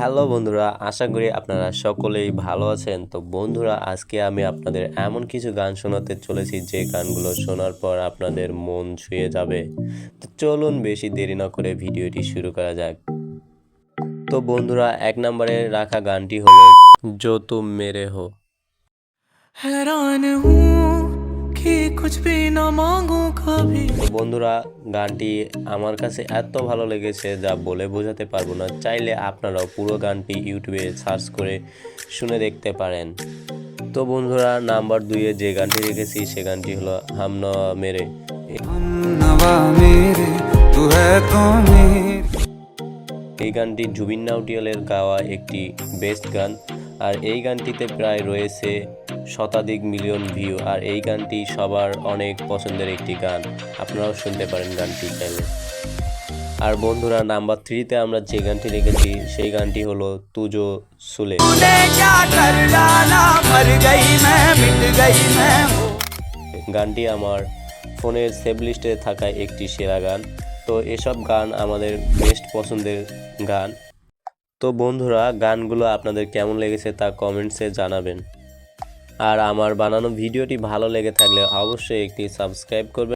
Hello বন্ধুরা, আশা করি আপনারা সকলেই ভালো আছেন। তো বন্ধুরা, আজকে আমি আপনাদের এমন কিছু গান শোনাতে চলেছি, যে গানগুলো শোনার পর আপনাদের মন ছুঁয়ে যাবে। তো চলুন বেশি দেরি না করে ভিডিওটি শুরু করা যাক। তো বন্ধুরা, এক নম্বরে রাখা গানটি হলো জো মেরে হো। হ্যাঁ বন্ধুরা গানটি আমার কাছে এত ভালো লেগেছে যা বলে বোঝাতে পারব না। চাইলে আপনারাও পুরো গানটি ইউটিউবে সার্চ করে শুনে দেখতে পারেন। তো বন্ধুরা নাম্বার দুইয়ে যে গানটি রেখেছি সে গানটি হলো হাম নওয়া মেরে। এই গানটি জুবিন নাউটিয়ালের গাওয়া একটি বেস্ট গান। আর এই গানটিতে প্রায় রয়েছে শতাধিক মিলিয়ন ভিউ, আর এই গানটি সবার অনেক পছন্দের একটি গান। আপনারাও শুনতে পারেন গানটি চাইলে। আর বন্ধুরা, নাম্বার থ্রিতে আমরা যে গানটি রেখেছি, সেই গানটি হলো তুজো সুলে। গানটি আমার ফোনের সেভ লিস্টে থাকা একটি সেরা গান। তো এসব গান আমাদের বেস্ট পছন্দের গান। তো বন্ধুরা, গানগুলো আপনাদের কেমন লেগেছে তা কমেন্টসে জানাবেন। আর আমার বানানো ভিডিওটি ভালো লেগে থাকলে অবশ্যই একটি সাবস্ক্রাইব করবেন।